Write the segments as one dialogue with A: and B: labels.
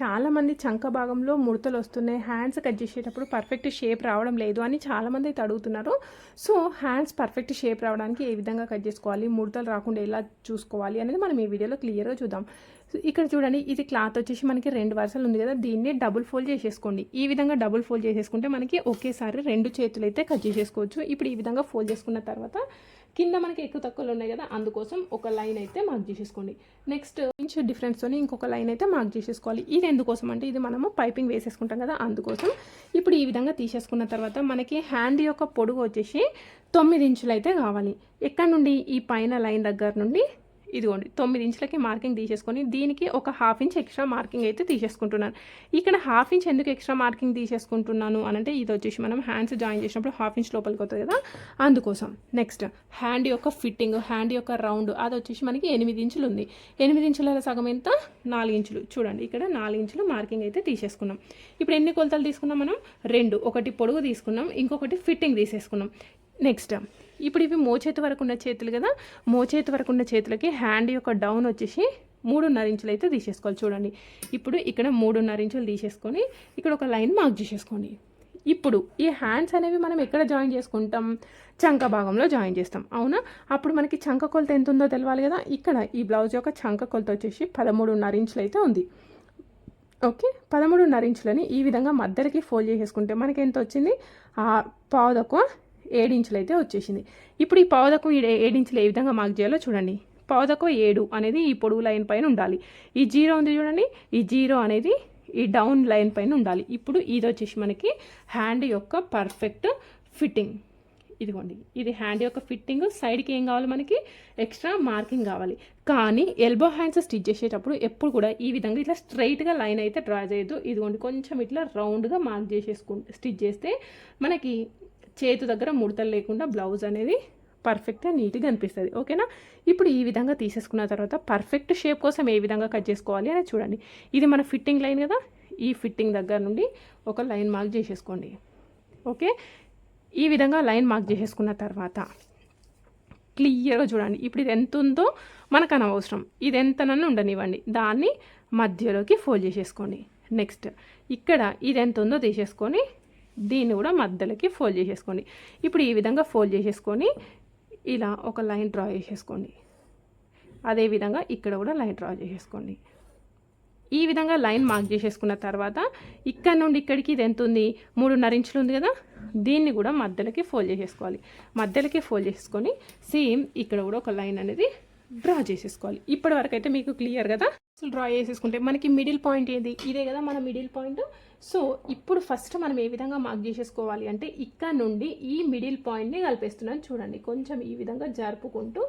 A: చాలామంది చంక భాగంలో ముడతలు వస్తున్నాయి. హ్యాండ్స్ కట్ చేసేటప్పుడు పర్ఫెక్ట్ షేప్ రావడం లేదు అని చాలామంది అయితే అడుగుతున్నారు. సో హ్యాండ్స్ పర్ఫెక్ట్ షేప్ రావడానికి ఏ విధంగా కట్ చేసుకోవాలి? ముడతలు రాకుండా ఎలా చూసుకోవాలి? అనేది మనం ఈ వీడియోలో క్లియర్గా చూద్దాం. సో ఇక్కడ చూడండి ఇది క్లాత్ వచ్చేసి మనకి రెండు వరుసలు ఉంది కదా దీన్ని డబుల్ ఫోల్డ్ చేసేసుకోండి. ఈ విధంగా డబుల్ ఫోల్డ్ చేసేసుకుంటే మనకి ఒకేసారి రెండు చేతులు అయితే కట్ చేసేసుకోవచ్చు. ఇప్పుడు ఈ విధంగా ఫోల్డ్ చేసుకున్న తర్వాత కింద మనకి ఎక్కువ తక్కువలు ఉన్నాయి కదా అందుకోసం ఒక లైన్ అయితే మార్క్ చేసేసుకోండి. నెక్స్ట్ ఇంచ్ డిఫరెన్స్తో ఇంకొక లైన్ అయితే మార్క్ చేసేసుకోవాలి. ఇది ఎందుకోసం అంటే ఇది మనము పైపింగ్ వేసేసుకుంటాం కదా అందుకోసం. ఇప్పుడు ఈ విధంగా తీసేసుకున్న తర్వాత మనకి హ్యాండ్ యొక్క పొడుగు వచ్చేసి తొమ్మిది ఇంచులు అయితే కావాలి. ఎక్కడ నుండి? ఈ పైన లైన్ దగ్గర నుండి ఇదిగోండి తొమ్మిది ఇంచులకి మార్కింగ్ తీసేసుకొని దీనికి ఒక హాఫ్ ఇంచ్ ఎక్స్ట్రా మార్కింగ్ అయితే తీసేసుకుంటున్నాను. ఇక్కడ హాఫ్ ఇంచ్ ఎందుకు ఎక్స్ట్రా మార్కింగ్ తీసేసుకుంటున్నాను అని అంటే ఇది వచ్చేసి మనం హ్యాండ్స్ జాయిన్ చేసినప్పుడు హాఫ్ ఇంచ్ లోపలికి వస్తుంది కదా. అందుకోసం నెక్స్ట్ హ్యాండ్ యొక్క ఫిట్టింగ్ హ్యాండ్ యొక్క రౌండ్ అది వచ్చేసి మనకి ఎనిమిది ఇంచులు ఉంది. ఎనిమిది ఇంచుల సగం ఎంత? నాలుగు ఇంచులు. చూడండి ఇక్కడ నాలుగు ఇంచులు మార్కింగ్ అయితే తీసేసుకున్నాం. ఇప్పుడు ఎన్ని కొలతలు తీసుకున్నాం మనం? రెండు. ఒకటి పొడుగు తీసుకున్నాం ఇంకొకటి ఫిట్టింగ్ తీసేసుకున్నాం. నెక్స్ట్ ఇప్పుడు ఇవి మోచేతి వరకు ఉన్న చేతులు కదా? మోచేతి వరకు ఉన్న చేతులకి హ్యాండ్ యొక్క డౌన్ వచ్చేసి మూడున్నర ఇంచులు అయితే తీసేసుకోవాలి చూడండి. ఇప్పుడు ఇక్కడ మూడున్నర ఇంచులు తీసేసుకొని ఇక్కడ ఒక లైన్ మార్క్ చేసేసుకోండి. ఇప్పుడు ఈ హ్యాండ్స్ అనేవి మనం ఎక్కడ జాయిన్ చేసుకుంటాం? చంక భాగంలో జాయిన్ చేస్తాం. అవునా? అప్పుడు మనకి చంక కొలత ఎంత ఉందో తెలవాలి కదా? ఇక్కడ ఈ బ్లౌజ్ యొక్క చంక కొలత వచ్చేసి పదమూడున్నర ఇంచులు అయితే ఉంది. ఓకే? పదమూడున్నర ఇంచులని ఈ విధంగా మధ్యలోకి ఫోల్డ్ చేసేసుకుంటే మనకి ఎంత వచ్చింది? ఆ పావు తక్కువ ఏడించులు అయితే వచ్చేసింది. ఇప్పుడు ఈ పావుదకు ఏడించులు ఏ విధంగా మార్క్ చేయాలో చూడండి. పావుదకు ఏడు అనేది ఈ పొడుగు లైన్ పైన ఉండాలి. ఈ జీరో ఉంది చూడండి. ఈ జీరో అనేది ఈ డౌన్ లైన్ పైన ఉండాలి. ఇప్పుడు ఇది వచ్చేసి మనకి హ్యాండ్ యొక్క పర్ఫెక్ట్ ఫిట్టింగ్ ఇదిగోండి. ఇది హ్యాండ్ యొక్క ఫిట్టింగ్ సైడ్కి ఏం కావాలి మనకి? ఎక్స్ట్రా మార్కింగ్ కావాలి. కానీ ఎల్బో హ్యాండ్స్ స్టిచ్ చేసేటప్పుడు ఎప్పుడు కూడా ఈ విధంగా ఇట్లా స్ట్రైట్గా లైన్ అయితే డ్రా చేయొద్దు. ఇదిగోండి. కొంచెం ఇట్లా రౌండ్గా మార్క్ చేసేసుకు స్టిచ్ చేస్తే మనకి చేతు దగ్గర ముడతలు లేకుండా బ్లౌజ్ అనేది పర్ఫెక్ట్గా నీట్గా అనిపిస్తుంది. ఓకేనా? ఇప్పుడు ఈ విధంగా తీసేసుకున్న తర్వాత పర్ఫెక్ట్ షేప్ కోసం ఏ విధంగా కట్ చేసుకోవాలి అనేది చూడండి. ఇది మన ఫిట్టింగ్ లైన్ కదా? ఈ ఫిట్టింగ్ దగ్గర నుండి ఒక లైన్ మార్క్ చేసేసుకోండి. ఓకే? ఈ విధంగా లైన్ మార్క్ చేసేసుకున్న తర్వాత క్లియర్గా చూడండి. ఇప్పుడు ఇది ఎంత ఉందో మనకు అనవసరం. ఇది ఎంతనన్నా ఉండనివ్వండి. దాన్ని మధ్యలోకి ఫోల్డ్ చేసేసుకోండి. నెక్స్ట్ ఇక్కడ ఇది ఎంత ఉందో తీసేసుకొని దీన్ని కూడా మధ్యలోకి ఫోల్డ్ చేసేసుకోండి. ఇప్పుడు ఈ విధంగా ఫోల్డ్ చేసేసుకొని ఇలా ఒక లైన్ డ్రా చేసేసుకోండి. అదేవిధంగా ఇక్కడ కూడా లైన్ డ్రా చేసేసుకోండి. ఈ విధంగా లైన్ మార్క్ చేసేసుకున్న తర్వాత ఇక్కడ నుండి ఇక్కడికి ఇది ఎంత ఉంది? మూడున్నర ఇంచులు ఉంది కదా? దీన్ని కూడా మధ్యలోకి ఫోల్డ్ చేసేసుకోవాలి. మధ్యలోకి ఫోల్డ్ చేసుకొని సేమ్ ఇక్కడ కూడా ఒక లైన్ అనేది డ్రా చేసేసుకోవాలి. ఇప్పటి వరకు అయితే మీకు క్లియర్ కదా? అసలు డ్రా చేసేసుకుంటే మనకి మిడిల్ పాయింట్ ఏది? ఇదే కదా మన మిడిల్ పాయింట్. సో ఇప్పుడు ఫస్ట్ మనం ఏ విధంగా మార్క్ చేసేసుకోవాలి అంటే ఇక్కడ నుండి ఈ మిడిల్ పాయింట్ని కలిపేస్తున్నాను చూడండి. కొంచెం ఈ విధంగా జరుపుకుంటూ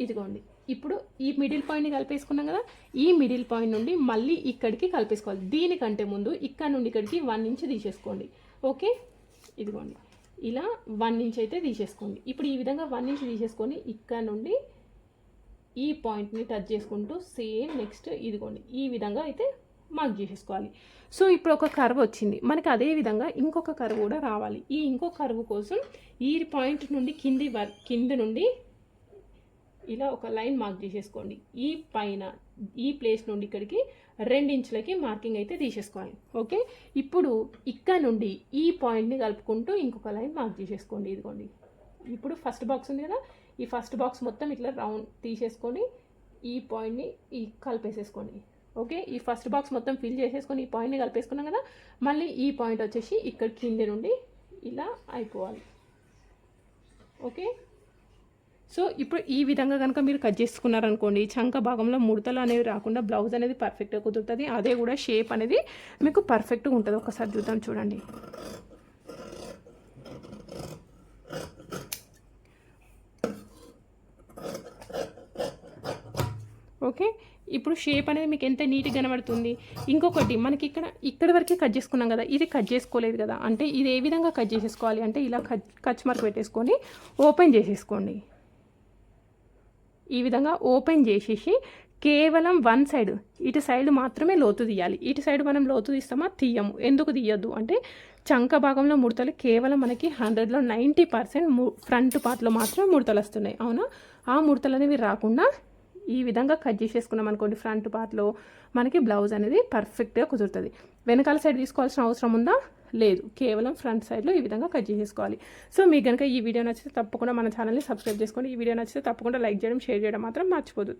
A: ఇదిగోండి. ఇప్పుడు ఈ మిడిల్ పాయింట్ని కలిపేసుకున్నాం కదా? ఈ మిడిల్ పాయింట్ నుండి మళ్ళీ ఇక్కడికి కలిపేసుకోవాలి. దీనికంటే ముందు ఇక్కడ నుండి ఇక్కడికి వన్ ఇంచ్ తీసేసుకోండి. ఓకే? ఇదిగోండి. ఇలా వన్ ఇంచ్ అయితే తీసేసుకోండి. ఇప్పుడు ఈ విధంగా వన్ ఇంచ్ తీసేసుకొని ఇక్కడ నుండి ఈ పాయింట్ని టచ్ చేసుకుంటూ సేమ్ నెక్స్ట్ ఇదిగోండి. ఈ విధంగా అయితే మార్క్ చేసేసుకోవాలి. సో ఇప్పుడు ఒక కర్వ్ వచ్చింది. మనకి అదే విధంగా ఇంకొక కర్వ్ కూడా రావాలి. ఈ ఇంకో కర్వ్ కోసం ఈ పాయింట్ నుండి కింది కింద నుండి ఇలా ఒక లైన్ మార్క్ చేసేసుకోండి. ఈ పైన ఈ ప్లేస్ నుండి ఇక్కడికి రెండించులకి మార్కింగ్ అయితే తీసేసుకోవాలి. ఓకే ఇప్పుడు ఇక్కడ నుండి ఈ పాయింట్ని కలుపుకుంటూ ఇంకొక లైన్ మార్క్ చేసేసుకోండి. ఇదిగోండి. ఇప్పుడు ఫస్ట్ బాక్స్ ఉంది కదా? ఈ ఫస్ట్ బాక్స్ మొత్తం ఇట్లా రౌండ్ తీసేసుకొని ఈ పాయింట్ని ఈ కలిపేసేసుకోండి. ఓకే ఈ ఫస్ట్ బాక్స్ మొత్తం ఫిల్ చేసేసుకొని ఈ పాయింట్ని కలిపేసుకున్నాం కదా? మళ్ళీ ఈ పాయింట్ వచ్చేసి ఇక్కడ కింద నుండి ఇలా అయిపోవాలి. ఓకే సో ఇప్పుడు ఈ విధంగా కనుక మీరు కట్ చేసుకున్నారనుకోండి చంక భాగంలో ముడతలు అనేవి రాకుండా బ్లౌజ్ అనేది పర్ఫెక్ట్గా కుదురుతుంది. అదే కూడా షేప్ అనేది మీకు పర్ఫెక్ట్గా ఉంటుంది. ఒకసారి చూద్దాం చూడండి. ఓకే? ఇప్పుడు షేప్ అనేది మీకు ఎంత నీట్గా కనబడుతుంది? ఇంకొకటి మనకి ఇక్కడ ఇక్కడ వరకే కట్ చేసుకున్నాం కదా ఇది కట్ చేసుకోలేదు కదా అంటే ఇది ఏ విధంగా కట్ చేసేసుకోవాలి? అంటే ఇలా కచ్ కచ్ మార్క్ పెట్టేసుకొని ఓపెన్ చేసేసుకోండి. ఈ విధంగా ఓపెన్ చేసేసి కేవలం వన్ సైడ్ ఇటు సైడ్ మాత్రమే లోతు తీయాలి. ఇటు సైడ్ మనం లోతు తీస్తామా? తీయము. ఎందుకు తీయద్దు? అంటే చంక భాగంలో ముడతలు కేవలం మనకి హండ్రెడ్లో నైంటీ పర్సెంట్ ఫ్రంట్ పార్ట్లో మాత్రమే ముడతలు వస్తున్నాయి. అవునా? ఆ ముడతలు అనేవి రాకుండా ఈ విధంగా కట్ చేసేసుకున్నాం అనుకోండి ఫ్రంట్ పార్ట్లో మనకి బ్లౌజ్ అనేది పర్ఫెక్ట్గా కుదురుతుంది. వెనకాల సైడ్ తీసుకోవాల్సిన అవసరం ఉందా? లేదు. కేవలం ఫ్రంట్ సైడ్లో ఈ విధంగా కట్ చేసేసుకోవాలి. సో మీకు కనుక ఈ వీడియో నచ్చితే తప్పకుండా మన ఛానల్ని సబ్స్క్రైబ్ చేసుకోండి. ఈ వీడియో నచ్చితే తప్పకుండా లైక్ చేయడం షేర్ చేయడం మాత్రం మర్చిపోదు.